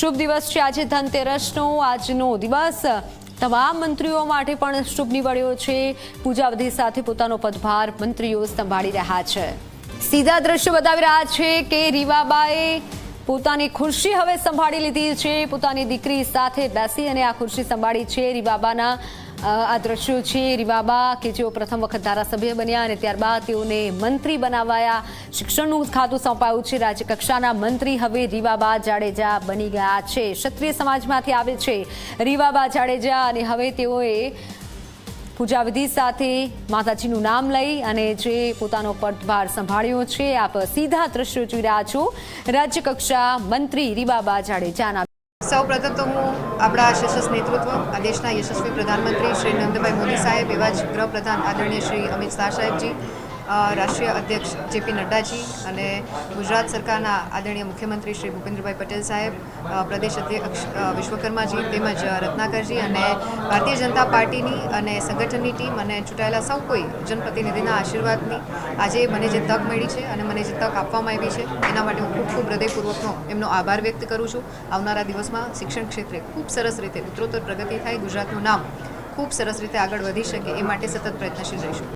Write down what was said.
શુભ દિવસ છે. આજે ધનતેરસનો આજનો દિવસ. તમામ મંત્રીઓ માટે પણ શુભ નીવડ્યો છે. પૂજાવિધિ સાથે પોતાનો પદભાર મંત્રીઓ સંભાળી રહ્યા છે. સીધા દ્રશ્યો બતાવી રહ્યા છે કે રીવાબાએ પોતાની ખુરશી હવે સંભાળી લીધી છે. પોતાની દીકરી સાથે બેસી અને આ ખુરશી સંભાળી છે. રીવાબાના આ દ્રશ્યો છે. રીવાબા કે જેઓ પ્રથમ વખત ધારાસભ્ય બન્યા અને ત્યારબાદ તેઓને મંત્રી બનાવાયા. શિક્ષણનું ખાતું સોંપાયું છે. રાજ્યકક્ષાના મંત્રી હવે રીવાબા જાડેજા બની ગયા છે. ક્ષત્રિય સમાજમાંથી આવે છે રીવાબા જાડેજા અને હવે તેઓએ પૂજાવિધિ સાથે માતાજીનું નામ લઈ અને જે પોતાનો પદભાર સંભાળ્યો છે. આપ સીધા દ્રશ્યો જોઈ રહ્યા છો. રાજ્યકક્ષા મંત્રી રીવાબા જાડેજાના સૌ પ્રથમ તો હું આપણા સશસ્ત્ર નેતૃત્વ આ દેશના યશસ્વી પ્રધાનમંત્રી શ્રી નરેન્દ્રભાઈ મોદી સાહેબ, એવા જ ગૃહપ્રધાન આદરણીય શ્રી અમિત શાહ સાહેબજી રાષ્ટ્રીય અધ્યક્ષ જેપી નડ્ડાજી અને ગુજરાત સરકારના આદરણીય મુખ્યમંત્રી શ્રી ભૂપેન્દ્રભાઈ પટેલ સાહેબ પ્રદેશ અધ્યક્ષ વિશ્વકર્માજી તેમજ રત્નાકરજી અને ભારતીય જનતા પાર્ટીની અને સંગઠનની ટીમ અને ચૂંટાયેલા સૌ કોઈ જનપ્રતિનિધિના આશીર્વાદની આજે મને જે તક મળી છે અને મને જે તક આપવામાં આવી છે, એના માટે હું ખૂબ ખૂબ હૃદયપૂર્વકનો એમનો આભાર વ્યક્ત કરું છું. આવનારા દિવસમાં શિક્ષણ ક્ષેત્રે ખૂબ સરસ રીતે ઉત્તરોત્તર પ્રગતિ થાય, ગુજરાતનું નામ ખૂબ સરસ રીતે આગળ વધી શકે એ માટે સતત પ્રયત્નશીલ રહીશું.